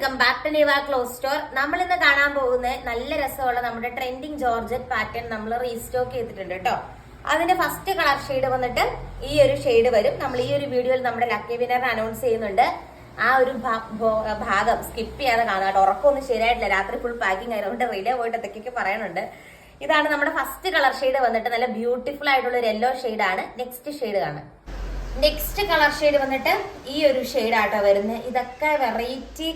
Welcome back to Liva clothes store. നമ്മൾ ഇന്ന് കാണാൻ പോകുന്ന നല്ല രസമുള്ള നമ്മുടെ ട്രെൻഡിങ് ജോർജറ്റ് പാറ്റേൺ നമ്മൾ റീസ്റ്റോക്ക് ചെയ്തിട്ടുണ്ട് കേട്ടോ അതിന്റെ ഫസ്റ്റ് കളർ ഷെയ്ഡ് വന്നിട്ട് ഈ ഒരു ഷെയ്ഡ് വരും. നമ്മൾ ഈ ഒരു വീഡിയോയിൽ നമ്മുടെ ലക്കി വിനർ അനൗൺസ് ചെയ്യുന്നുണ്ട്. ആ ഒരു ഭാഗം സ്കിപ്പ് ചെയ്യാതെ കാണാം ഉറക്കമൊന്നും ശരിയായിട്ടില്ല. രാത്രി ഫുൾ പാക്കിംഗ് ആയതുകൊണ്ട് റിലേ പോയിട്ട് എന്തൊക്കെയൊക്കെ പറയാനുണ്ട് ഇതാണ് നമ്മുടെ ഫസ്റ്റ് കളർ ഷെയ്ഡ് വന്നിട്ട് നല്ല ബ്യൂട്ടിഫുൾ ആയിട്ടുള്ള ഒരു യെല്ലോ ഷെയ്ഡാണ് നെക്സ്റ്റ് ഷെയ്ഡ് കാണാം. നെക്സ്റ്റ് കളർ ഷെയ്ഡ് വന്നിട്ട് ഈ ഒരു ഷെയ്ഡ് ആട്ടോ വരുന്നത് ഇതൊക്കെ വെറൈറ്റി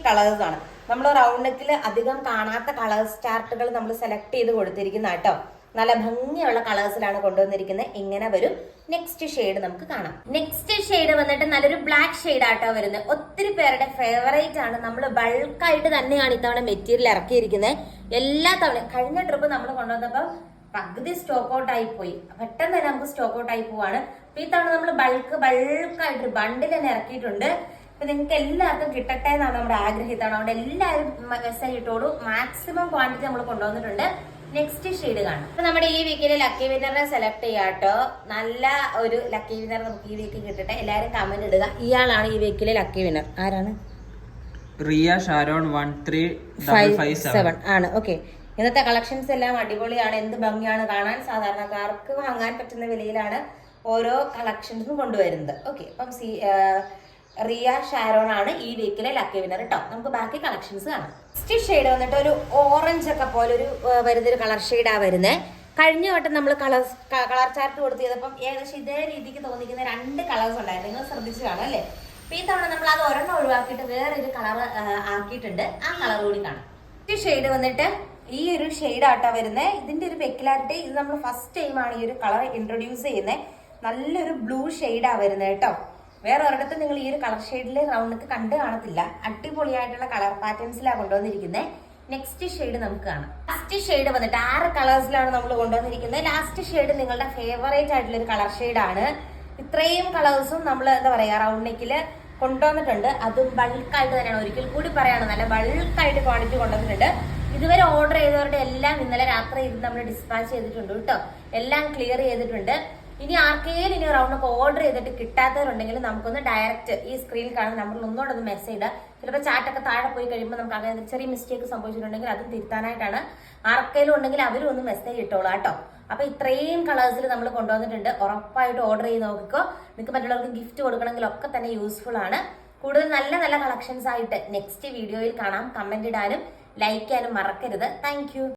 ആണ്. നമ്മൾ റൗണ്ട് നെക്കിൽ അധികം കാണാത്ത കളേഴ്സ് സ്റ്റാർട്ടുകൾ നമ്മൾ സെലക്ട് ചെയ്ത് കൊടുത്തിരിക്കുന്ന കേട്ടോ നല്ല ഭംഗിയുള്ള കളേഴ്സിലാണ് കൊണ്ടുവന്നിരിക്കുന്നത് ഇങ്ങനെ വരും. നെക്സ്റ്റ് ഷെയ്ഡ് നമുക്ക് കാണാം. നെക്സ്റ്റ് ഷെയ്ഡ് വന്നിട്ട് നല്ലൊരു ബ്ലാക്ക് ഷെയ്ഡ് ആട്ടോ വരുന്നത് ഒത്തിരി പേരുടെ ഫേവറേറ്റ് ആണ്. നമ്മൾ ബൾക്കായിട്ട് തന്നെയാണ് ഇത്തവണ മെറ്റീരിയൽ ഇറക്കിയിരിക്കുന്നത് എല്ലാ തവണ കഴിഞ്ഞ ട്രിപ്പ് നമ്മൾ കൊണ്ടുവന്നപ്പോൾ പകുതി സ്റ്റോക്ക് ഔട്ട് ആയി പോയി പെട്ടെന്ന് തന്നെ നമുക്ക് സ്റ്റോക്ക് ഔട്ട് ആയി പോവാണ്. അപ്പൊ ഈ തവണ നമ്മൾ ബൾക്ക് ബൾക്കായിട്ട് ബണ്ടിൽ തന്നെ ഇറക്കിയിട്ടുണ്ട്. അപ്പൊ നിങ്ങൾക്ക് എല്ലാവർക്കും കിട്ടട്ടെ എന്നാണ് നമ്മുടെ ആഗ്രഹിത്താണ് അവിടെ അതുകൊണ്ട് എല്ലാവരും മെസ്സേജ് ഇട്ടോളൂ. മാക്സിമം ക്വാണ്ടിറ്റി നമ്മൾ കൊണ്ടുവന്നിട്ടുണ്ട്. നെക്സ്റ്റ് ഷെയ്ഡ് കാണാം. അപ്പൊ നമ്മുടെ ഈ വീക്കിലെ ലക്കി വിന്നറിനെ സെലക്ട് ചെയ്യാട്ടോ നല്ല ഒരു ലക്കി വിന്നർ നമുക്ക് ഈ വീക്കിൽ കിട്ടട്ടെ. എല്ലാവരും കമന്റ് ഇടുക. ഇയാളാണ് ഈ വീക്കിലെ ലക്കി വിന്നർ ആരാണ്? Riya Sharon one three five seven ആണ്. ഓക്കെ ഇന്നത്തെ കളക്ഷൻസ് എല്ലാം അടിപൊളിയാണ് എന്ത് ഭംഗിയാണ് കാണാൻ? സാധാരണക്കാർക്ക് വാങ്ങാൻ പറ്റുന്ന വിലയിലാണ് ഓരോ കളക്ഷൻസും കൊണ്ടുവരുന്നത്. ഓക്കെ അപ്പം സി റിയ ഷാരോൺ ആണ് ഈ വീക്കിലെ ലക്കി വിന്നർ കേട്ടോ നമുക്ക് ബാക്കി കളക്ഷൻസ് കാണാം. നെക്സ്റ്റ് ഷെയ്ഡ് വന്നിട്ട് ഒരു ഓറഞ്ച് ഒക്കെ പോലെ ഒരു വരുന്നൊരു കളർ ഷെയ്ഡാ വരുന്നത് കഴിഞ്ഞ വട്ടം നമ്മൾ കളർ കളർ ചാർട്ട് കൊടുത്ത് ചെയ്തപ്പം ഏകദേശം ഇതേ രീതിക്ക് തോന്നിക്കുന്ന രണ്ട് കളേഴ്സ് ഉണ്ടായിരുന്നു. നിങ്ങൾ ശ്രദ്ധിച്ചു കാണാം അല്ലേ? അപ്പം ഈ തവണ നമ്മൾ അത് ഒരെണ്ണം ഒഴിവാക്കിയിട്ട് വേറൊരു കളർ ആക്കിയിട്ടുണ്ട്. ആ കളർ കൂടി കാണാം. ഈ ഷെയ്ഡ് വന്നിട്ട് ഈ ഒരു ഷെയ്ഡ് ആട്ടാ വരുന്നത് ഇതിന്റെ ഒരു പെക്കുലാരിറ്റി ഇത് നമ്മൾ ഫസ്റ്റ് ടൈമാണ് ഈ ഒരു കളർ ഇൻട്രൊഡ്യൂസ് ചെയ്യുന്നത് നല്ലൊരു ബ്ലൂ ഷെയ്ഡാ വരുന്നത് കേട്ടോ വേറെ ഒരിടത്തും നിങ്ങൾ ഈ ഒരു കളർ ഷെയ്ഡിൽ റൗണ്ടൊക്കെ കണ്ടു കാണത്തില്ല. അടിപൊളിയായിട്ടുള്ള കളർ പാറ്റേൺസിലാണ് കൊണ്ടുവന്നിരിക്കുന്നത് നെക്സ്റ്റ് ഷെയ്ഡ് നമുക്ക് കാണാം. ലാസ്റ്റ് ഷെയ്ഡ് വന്നിട്ട് ആറ് കളേഴ്സിലാണ് നമ്മൾ കൊണ്ടുവന്നിരിക്കുന്നത് ലാസ്റ്റ് ഷെയ്ഡ് നിങ്ങളുടെ ഫേവറേറ്റ് ആയിട്ടുള്ള ഒരു കളർ ഷെയ്ഡാണ് ഇത്രയും കളേഴ്സും നമ്മൾ എന്താ പറയാ റൗണ്ട് കൊണ്ടുവന്നിട്ടുണ്ട്. അതും ബൾക്കായിട്ട് തന്നെയാണ്. ഒരിക്കൽ കൂടി പറയാണ് നല്ല ബൾക്കായിട്ട് ക്വാണ്ടിറ്റി കൊണ്ടുവന്നിട്ടുണ്ട്. ഇതുവരെ ഓർഡർ ചെയ്തവരുടെ എല്ലാം ഇന്നലെ രാത്രി ഇത് നമ്മൾ ഡിസ്പാച്ച് ചെയ്തിട്ടുണ്ട് കേട്ടോ. എല്ലാം ക്ലിയർ ചെയ്തിട്ടുണ്ട്. ഇനി ആർക്കെങ്കിലും ഇനി റൗണ്ട് ഒക്കെ ഓർഡർ ചെയ്തിട്ട് കിട്ടാത്തവരുണ്ടെങ്കിൽ നമുക്കൊന്ന് ഡയറക്റ്റ് ഈ സ്ക്രീനിൽ കാണുന്ന നമ്പറിൽ ഒന്നുകൂടെ ഒന്ന് മെസ്സേജ് ഇടുക ചിലപ്പോൾ ചാറ്റൊക്കെ താഴെ പോയി കഴിയുമ്പോൾ നമുക്ക് അങ്ങനെ ചെറിയ മിസ്റ്റേക്ക് സംഭവിച്ചിട്ടുണ്ടെങ്കിൽ അത് തിരുത്താനായിട്ടാണ്. ആർക്കെങ്കിലും ഉണ്ടെങ്കിൽ അവരും ഒന്ന് മെസ്സേജ് ഇട്ടോളാം കേട്ടോ. അപ്പൊ ഇത്രയും കളേഴ്സിൽ നമ്മൾ കൊണ്ടുവന്നിട്ടുണ്ട്. ഉറപ്പായിട്ട് ഓർഡർ ചെയ്ത് നോക്കിക്കോ. നിങ്ങൾക്ക് മറ്റുള്ളവർക്ക് ഗിഫ്റ്റ് കൊടുക്കണമെങ്കിൽ ഒക്കെ തന്നെ യൂസ്ഫുൾ ആണ്. കൂടുതൽ നല്ല നല്ല കളക്ഷൻസ് ആയിട്ട് നെക്സ്റ്റ് വീഡിയോയിൽ കാണാം. കമന്റ് ഇടാനും. ലൈക്ക് ചെയ്യാനും മറക്കരുത്. താങ്ക്